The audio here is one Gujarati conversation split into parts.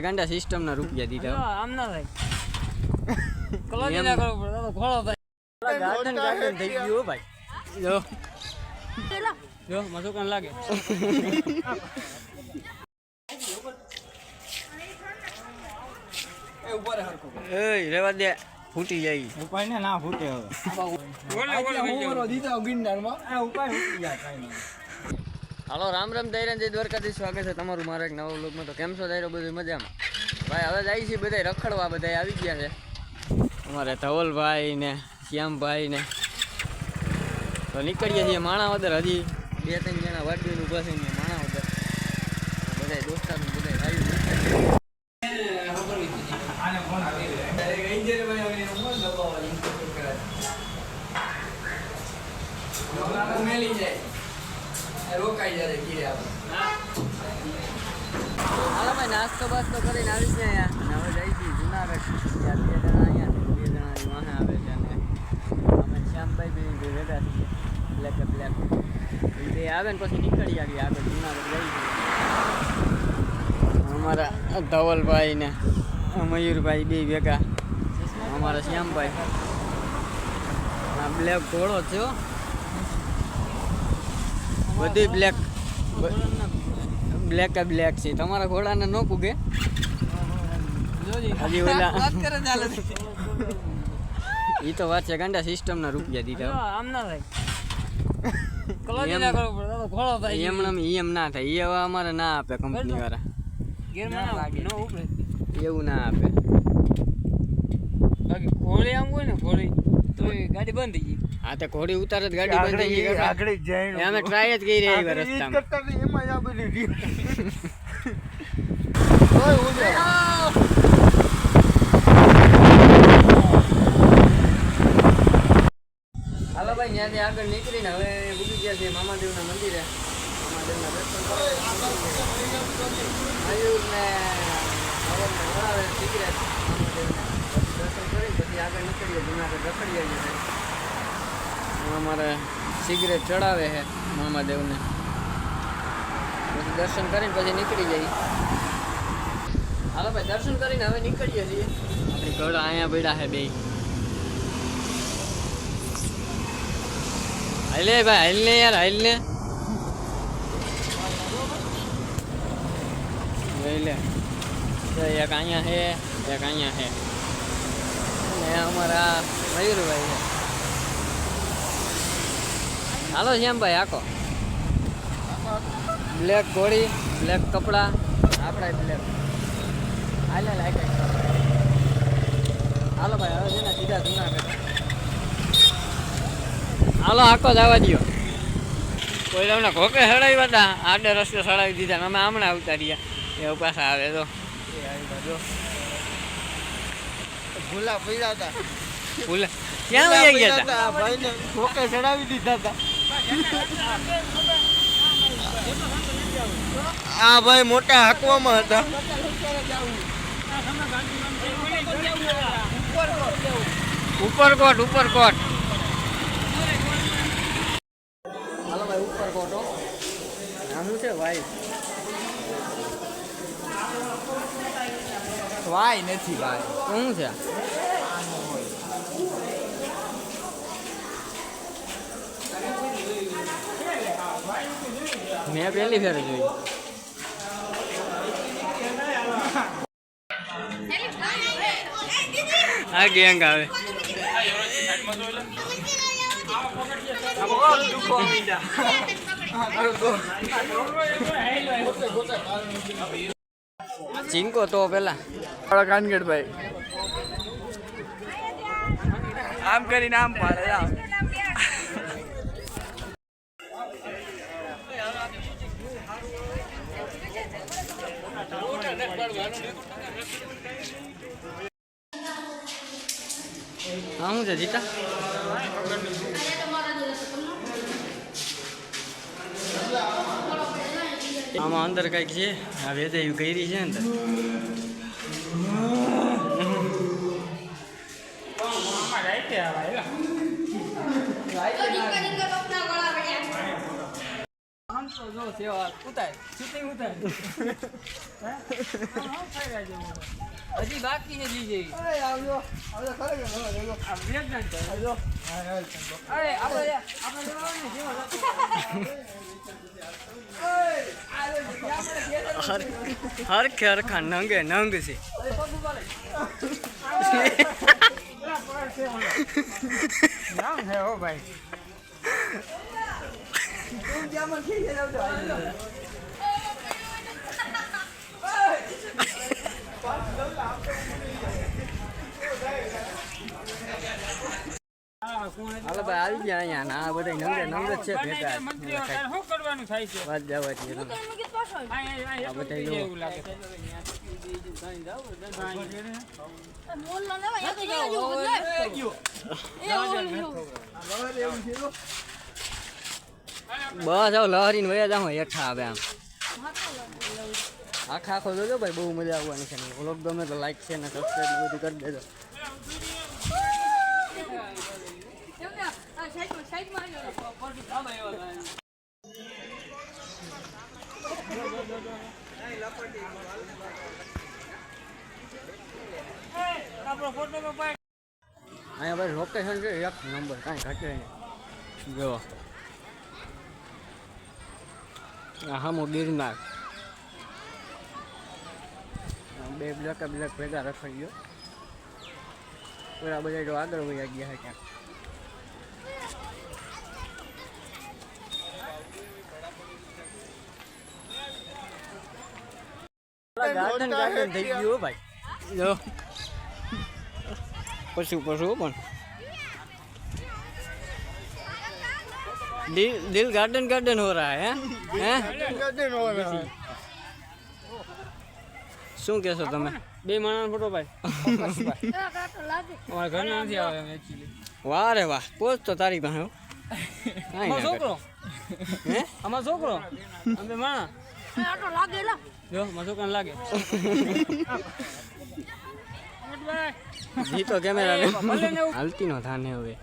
ગાંડા સિસ્ટમ ના રૂપિયા દીધા આમ ના થાય કલોજી ના કરવો પડે તો ખોળો થાય ગાર્ડન ગાર્ડન થઈ ગયું ભાઈ જો જો મસુકાન લાગે એ રેવા દે ફૂટી જાય ઉપાય ને ના ફૂટે હવે હાલો, રામ રામ દૈરા જય દ્વારકાધીશ. સ્વાગત છે તમારું મારા એક નવા લોકમાં તો કેમ છો દાયરો બધું મજામાં? ભાઈ, હવે જાય છે બધા રખડવા બધા આવી ગયા છે. અમારે ધવલભાઈ ને શ્યામભાઈ ને. તો નીકળીએ છીએ માણાવદર. હજી બે ત્રણ જણા વાડવીને ઊભા માણા માણાવદર. બધા દોસ્તાર બધા આવ્યું હાલો ભાઈ નાસ્તો બાસ્તો કરીને આવી છે અહીંયા હવે જઈ છીએ જુનાગઢ ત્યાં બે જણા અહીંયા બે જણા આવે છે અને અમે શ્યામભાઈ ભેગા છીએ. બ્લેક બ્લેક બે આવે ને પછી નીકળી આવી આગળ જુનાગઢ જઈ અમારા ધવલભાઈ ને મયુરભાઈ બે ભેગા. અમારા શ્યામભાઈ. આ બ્લેક ઘોડો હો. બધી બ્લેક બ્લેક બ્લેક છે. તમારા ઘોડાને ન પૂગે. હજી ઓલા એ તો વાત છે ગાંડા સિસ્ટમ ના રૂપિયા દીધા. આમ ના થાય. ખોળો એમ એમ ના થાય. એ અમારે ના આપે કંપની વાળા. એવું ના આપે. બાકી ઘોડી આમ હોય ને ઘોડી તો ગાડી બંધ થઈ ગઈ. આ તો ઘોડી ઉતારે જ ગાડી બંધ થઈ ગઈ. આગળ જ અમે ટ્રાય જ કરી રહ્યા છીએ રસ્તામાં. કરતા તો એમાં આ બધી રીત. ઓય, ઓય. હાલો ભાઈ ત્યાંથી આગળ નીકળીને હવે ઉગી ગયા છે મામાદેવના મંદિરે. મામાદેવના દર્શન મયુર ને મામાદેવને. પછી દર્શન કરી પછી આગળ નીકળીએ જુનાગઢ રખડીએ છીએ અમારે સિગરેટ ચડાવે છે મામાદેવને. પછી દર્શન કરીને પછી નીકળી જઈએ. હાલો ભાઈ, દર્શન કરીને હવે નીકળીએ છીએ. આપણી ઘોડા અહીંયા પડ્યા છે બે. હાલે ભાઈ, હાલ ને યાર, હાલ ને જોઈ લે. તો એક અહીંયા છે, એક અહીંયા છે. અને અમારા મયુરભાઈ હાલો શ્યામભાઈ, આખો. બ્લેક ઘોડી બ્લેક કપડા, આપણા બ્લેક. હાલે લાગે હાલો ભાઈ, હવે છે ને સીધા જુનાગઢ. હાલો, આખો જવા દો કોઈ તમને ઘોકે સડાવ્યા હતા? આડે રસ્તે સડાવી દીધા અમે હમણાં આવતા એવું પાછા આવે તો. એ આવી બાજુ. ભૂલા પડ્યા હતા. ભૂલા. ક્યાં વયા ગયા હતા? આ ભાઈને ભોકે ચડાવી દીધા હતા. આ ભાઈ મોટા હાકવામાં હતા. ઉપરકોટ ઉપરકોટ હાલો ભાઈ ઉપરકોટ આ છે ભાઈ. વાય નથી ભાઈ. શું છે? મેં પહેલી ફેર જોઈ. આ ગેંગ આવે. ચીંકો તો પેલા. કાનગઢ ભાઈ. આમ કરીને આમ પાડે હા. શું છે જીતા? આમાં અંદર કંઈક છે આ વેદે એવું કરી છે ને. હજી બાકી છે જી જેવી. આ વેગન છે. અરે, જવાનું ને, જેવો જતો. હરખે હરખા નંગે નંગ છે નામ છે હો ભાઈ હા, કોણ હતું? હાલો ભાઈ આવી ગયા અહીંયા. ના બધા નંગે નંગ જ છે ભેગા. શું કરવાનું થાય છે? વાત જવા છે આ- બધા એવું લાગે બસ આવ લહરીને વયા જાવ હેઠા આવે આમ. આખા આખો જોજો ભાઈ બહુ મજા આવવાની છે. વ્લોગ ગમે તો લાઈક છે ને સબસ્ક્રાઈબ બધું કરી દેજો. અહીંયા ભાઈ લોકેશન છે એક નંબર કાંઈ ઘટે નહીં. જો હામો ગિરનાર. બે બ્લેક બ્લેક ભેગા રખાઈ ગયો. પેલા બધા જો આગળ વયા ગયા છે ક્યાંક. ગાર્ડન ગાર્ડન થઈ ગયું હો ભાઈ જો પશુ પશુ પણ દિલ દિલ गार्डन गार्डन हो रहा है हैं શું કહેશો તમે બે માણસ ફોટો પાડ અમારા ઘરના નથી આવે એમ actually. વાહ રે વાહ પોચ તો તારી પાસે હો. કાંઈ અમારો ના છોકરો હે અમારો છોકરો અમે બે માણસ જો છોકરાને લાગે? જી તો કેમેરા હાલતી નો થાને હવે.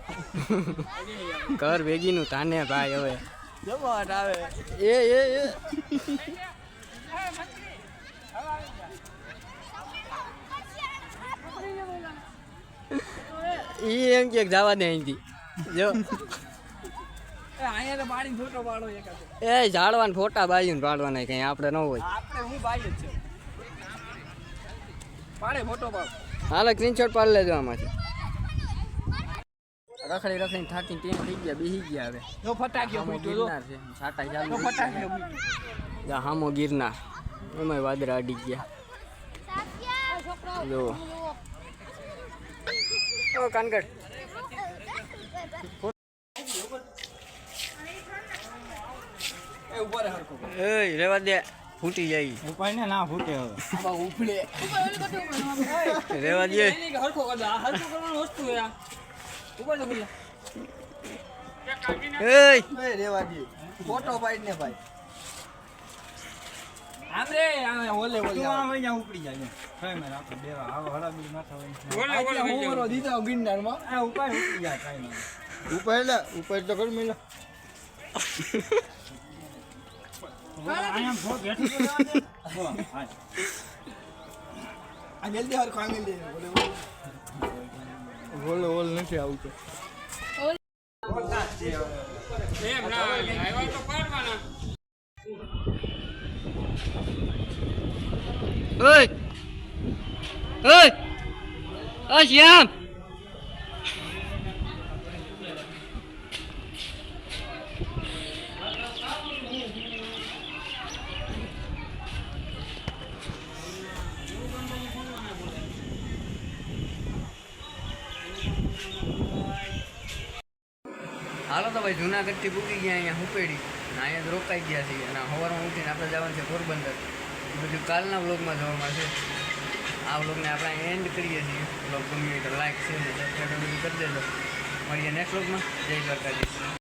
કર ભેગી નું થાને ભાઈ હવે. જમાટ આવે એ એ એ. ઈ એમ કે જવા દે અહીંથી. જો. અહીંયા તો પાડીને ફોટો પાડો એકાદો. એ ઝાડવાન ફોટા બાજુને પાડવાના કઈ આપણે ન હોય. આપણે હું બાઈ જ છે. પાડે ફોટો પાડ. હાલો સ્ક્રીનશોટ પાડી લેજો આમાંથી. રખડી રખડી થાકી ટીમ થઈ ગયા બેસી ગયા હવે. જો ફટાક્યો હામો ફૂટ્યો જો. ગિરનાર છે સાટા ચાલુ જો ફટાક્યો ફૂટ્યો. જા હામો ગિરનાર. એમાંય વાદળા અડી ગયા. જો. ઓ કાનગડ એ રેવા દે. ફૂટી જાય. ઉપાય ના ફૂટે હવે. ઉપડે. રેવા દે. હરખો કરજો. હરખો કરવાનું વસ્તુ છે ઉપર તો ભૂલ્યા એ રેવા દે. ફોટો પાડ ને ભાઈ. આમ રે ઓલે ઓલે તું આમ અહીંયા ઉપડી જાય. એમ. કઈ બેવા આવો હળાબી માથા હોય. ઓલે ઓલે દીધો ગિરનારમાં. આ ઉપાય ઉપડી જાય એટલે તો કર મેલો. બોલે ઓલ નથી આવતો એમ ના આવ્યા શ્યામ. હાલો તો ભાઈ જુનાગઢથી પૂકી ગયા અહીંયા હુપેડી અને અહીંયા જ રોકાઈ ગયા છીએ. અને સવારમાં ઉઠીને આપણે જવાનું છે પોરબંદર. બધું કાલના વ્લોગમાં જોવા મળશે આ વ્લોગને આપણે એન્ડ કરીએ છીએ. વ્લોગ ગમ્યું તો લાઈક અને સબસ્ક્રાઈબ કરી દેજો. મળીએ નેક્સ્ટ વ્લોગમાં. જય દ્વારકાધીશ.